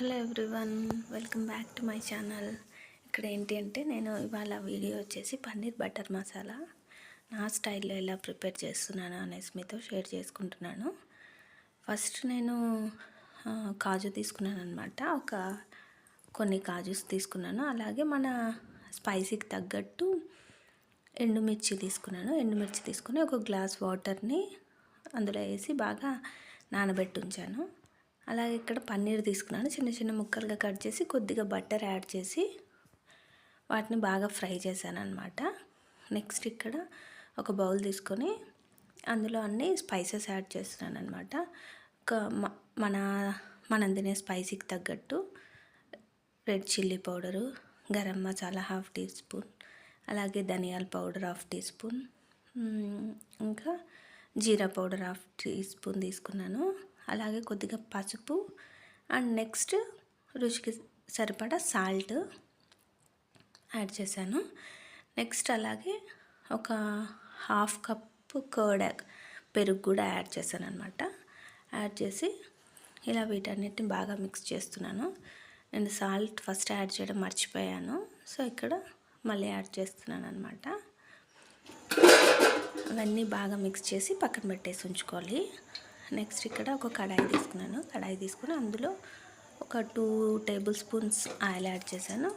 Hello everyone welcome back to my channel. ఇక్కడ ఏంటి అంటే నేను ఇవాళ వీడియో వచ్చేసి పన్నీర్ బటర్ మసాలా. నా స్టైల్లో ఎలా ప్రిపేర్ చేస్తున్నాను అనేసి మీతో షేర్ చేసుకుంటున్నాను. ఫస్ట్ నేను కాజు తీసుకున్నాను అనమాట ఒక కొన్ని కాజుస్ తీసుకున్నాను. అలాగే మన స్పైసీకి తగ్గట్టు ఎండుమిర్చి తీసుకున్నాను. ఎండుమిర్చి తీసుకుని ఒక గ్లాస్ వాటర్ని అందులో వేసి బాగా నానబెట్టి ఉంచాను అలాగే ఇక్కడ పన్నీర్ తీసుకున్నాను. చిన్న చిన్న ముక్కలుగా కట్ చేసి కొద్దిగా బటర్ యాడ్ చేసి వాటిని బాగా ఫ్రై చేశాను అనమాట నెక్స్ట్ ఇక్కడ ఒక బౌల్ తీసుకొని అందులో అన్ని స్పైసెస్ యాడ్ చేస్తున్నాను అనమాట ఒక మన మనం తినే స్పైసీకి తగ్గట్టు red chilli powder garam masala half teaspoon అలాగే ధనియాల పౌడర్ హాఫ్ టీ స్పూన్ ఇంకా జీరా పౌడర్ హాఫ్ టీ స్పూన్ తీసుకున్నాను. అలాగే కొద్దిగా పసుపు అండ్ నెక్స్ట్ రుచికి సరిపడా సాల్ట్ యాడ్ చేశాను. నెక్స్ట్ అలాగే ఒక హాఫ్ కప్ కర్డ్ పెరుగు కూడా యాడ్ చేశాను అనమాట యాడ్ చేసి ఇలా వీటన్నిటిని బాగా మిక్స్ చేస్తున్నాను. నేను సాల్ట్ ఫస్ట్ యాడ్ చేయడం మర్చిపోయాను. సో ఇక్కడ మళ్ళీ యాడ్ చేస్తున్నాను అనమాట అవన్నీ బాగా మిక్స్ చేసి పక్కన పెట్టేసి ఉంచుకోవాలి. నెక్స్ట్ ఇక్కడ ఒక కడాయి తీసుకున్నాను. కడాయి తీసుకుని అందులో ఒక two tablespoons oil add చేశాను.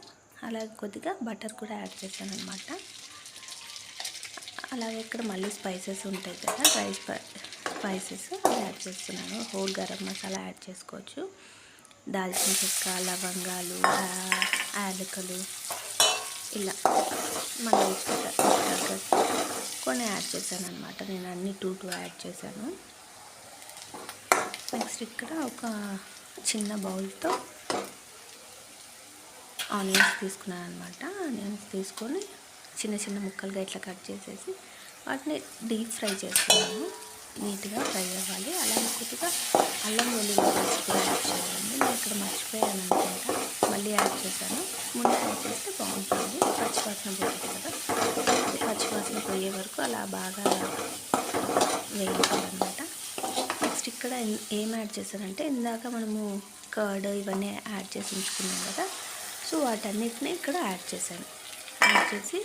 అలాగే కొద్దిగా బటర్ కూడా యాడ్ చేశాను అనమాట అలాగే ఇక్కడ మళ్ళీ స్పైసెస్ ఉంటాయి కదా డ్రై స్పైసెస్ యాడ్ చేస్తున్నాను. హోల్ గరం మసాలా యాడ్ చేసుకోవచ్చు. దాల్చిన చెక్క లవంగాలు యాలకలు యాలకులు ఇలా మన కొన్ని యాడ్ చేశాను అనమాట నేను అన్ని టూ టూ యాడ్ చేశాను. నెక్స్ట్ ఇక్కడ ఒక చిన్న బౌల్తో ఆనియన్స్ తీసుకున్నాను అనమాట ఆనియన్స్ తీసుకొని చిన్న చిన్న ముక్కలుగా ఇట్లా కట్ చేసేసి వాటిని డీప్ ఫ్రై చేస్తున్నాను. నీట్గా ఫ్రై అవ్వాలి. అలాగే కొద్దిగా అల్లం వెల్లుల్లి పేస్ట్ కూడా యాడ్ చేయాలండి. నేను ఇక్కడ మర్చిపోయాను అనుకుంటా. మళ్ళీ యాడ్ చేశాను. ముందు యాడ్ చేస్తే బాగుంటుంది. పచ్చివాసన పోతుంది కదా. పచ్చివాసన పోయే వరకు అలా బాగా వేయించాలన్నమాట. ఇక్కడ ఏం- యాడ్ చేశానంటే ఇందాక మనము కర్డ్ ఇవన్నీ యాడ్ చేసి ఉంచుకున్నాం కదా సో వాటన్నిటిని ఇక్కడ యాడ్ చేశాను. యాడ్ చేసి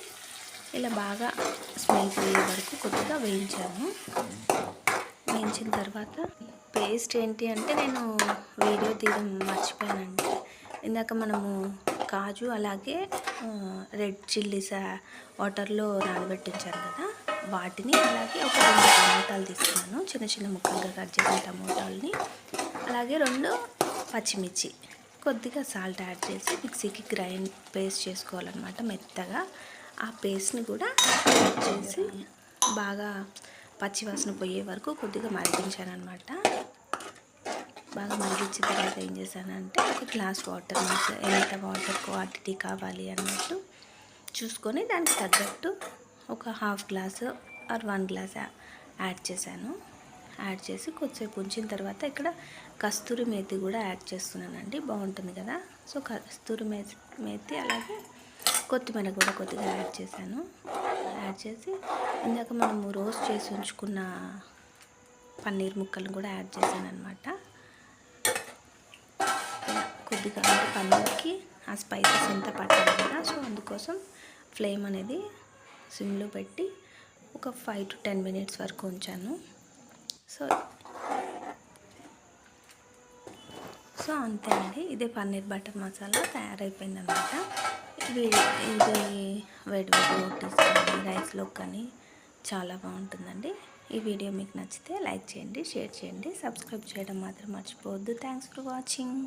ఇలా బాగా స్మెల్ పోయే వరకు కొద్దిగా వేయించాము వేయించిన తర్వాత పేస్ట్ ఏంటి అంటే నేను వీడియో తీయడం మర్చిపోయానంటే ఇందాక మనము కాజు అలాగే రెడ్ చిల్లీస్ వాటర్లో నానబెట్టించాను కదా వాటిని అలాగే ఒక రెండు టమోటాలు తీసుకున్నాను. చిన్న చిన్న ముక్కలుగా కట్ చేసిన టమోటాలని. అలాగే రెండు పచ్చిమిర్చి కొద్దిగా సాల్ట్ యాడ్ చేసి మిక్సీకి గ్రైండ్ పేస్ట్ చేసుకోవాలన్నమాట మెత్తగా. ఆ పేస్ట్ని కూడా యాడ్ చేసి బాగా పచ్చివాసన పోయే వరకు కొద్దిగా మరిగించాను అనమాట బాగా మరిగించిన తర్వాత ఏం చేశానంటే ఒక గ్లాస్ వాటర్ ఎంత వాటర్ క్వాంటిటీ కావాలి అన్నట్టు చూసుకొని దానికి తగ్గట్టు ఒక half glass or one glass add చేశాను. యాడ్ చేసి కొద్దిసేపు ఉంచిన తర్వాత ఇక్కడ కస్తూరి మేతి కూడా యాడ్ చేస్తున్నానండి. బాగుంటుంది కదా? సో కస్తూరి మేతి మేతి అలాగే కొత్తిమీర కూడా కొద్దిగా యాడ్ చేశాను. యాడ్ చేసి ఇందాక మనము రోస్ట్ చేసి ఉంచుకున్న పన్నీర్ ముక్కలను కూడా యాడ్ చేశాను అనమాట కొద్దిగా అంటే పన్నీర్కి ఆ స్పైసెస్ అంతా పట్టాలి కదా? సో అందుకోసం ఫ్లేమ్ అనేది సిమ్లో పెట్టి ఒక ఫైవ్ టు టెన్ మినిట్స్ వరకు ఉంచాను. సో సో అంతే అండి. ఇదే పన్నీర్ బటర్ మసాలా తయారైపోయింది అనమాట ఇది ఇది వేడి వేడి రోటీస్ కానీ రైస్లో కానీ చాలా బాగుంటుందండి. ఈ వీడియో మీకు నచ్చితే లైక్ చేయండి షేర్ చేయండి సబ్స్క్రైబ్ చేయడం మాత్రం మర్చిపోవద్దు. Thanks for watching.